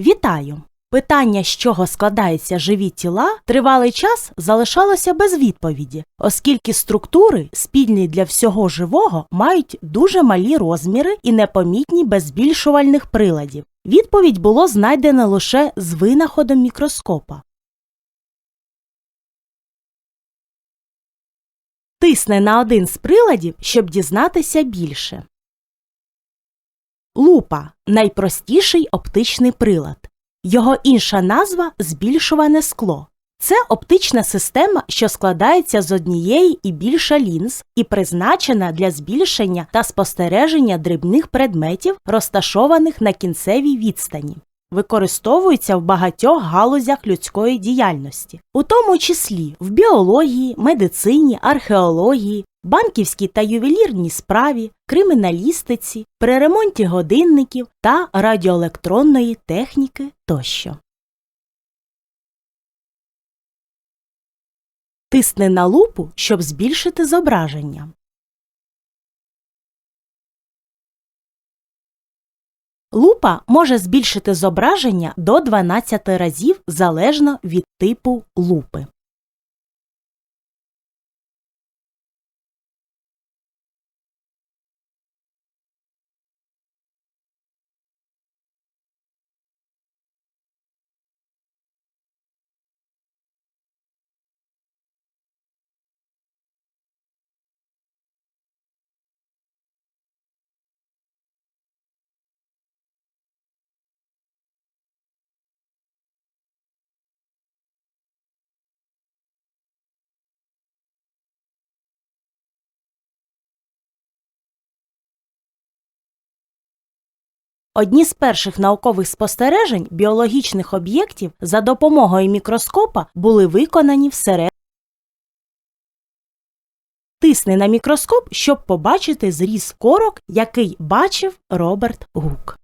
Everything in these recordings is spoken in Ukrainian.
Вітаю! Питання, з чого складаються живі тіла, тривалий час залишалося без відповіді, оскільки структури, спільні для всього живого, мають дуже малі розміри і непомітні без збільшувальних приладів. Відповідь було знайдено лише з винаходом мікроскопа. Тисне на один з приладів, щоб дізнатися більше. Лупа найпростіший оптичний прилад. Його інша назва збільшуване скло. Це оптична система, що складається з однієї і більше лінз і призначена для збільшення та спостереження дрібних предметів, розташованих на кінцевій відстані. Використовується в багатьох галузях людської діяльності, у тому числі в біології, медицині, археології, банківській та ювелірній справі, криміналістиці, при ремонті годинників та радіоелектронної техніки тощо. Тисни на лупу, щоб збільшити зображення. Лупа може збільшити зображення до 12 разів залежно від типу лупи. Одні з перших наукових спостережень біологічних об'єктів за допомогою мікроскопа були виконані всередині. Тисни на мікроскоп, щоб побачити зріз корок, який бачив Роберт Гук.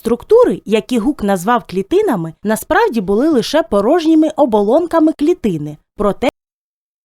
Структури, які Гук назвав клітинами, насправді були лише порожніми оболонками клітини, проте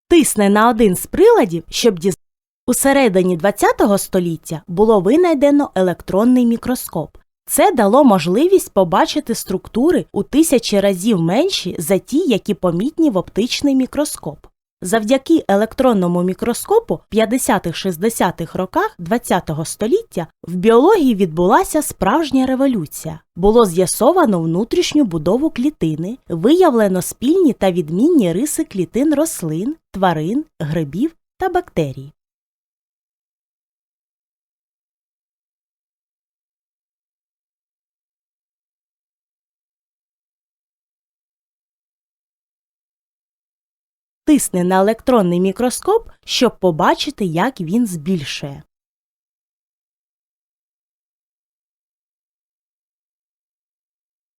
тисне на один з приладів, щоб дізнатися. У середині ХХ століття було винайдено електронний мікроскоп. Це дало можливість побачити структури у тисячі разів менші за ті, які помітні в оптичний мікроскоп. Завдяки електронному мікроскопу в 50-60-х роках ХХ століття в біології відбулася справжня революція. Було з'ясовано внутрішню будову клітини, виявлено спільні та відмінні риси клітин рослин, тварин, грибів та бактерій. Тисни на електронний мікроскоп, щоб побачити, як він збільшує.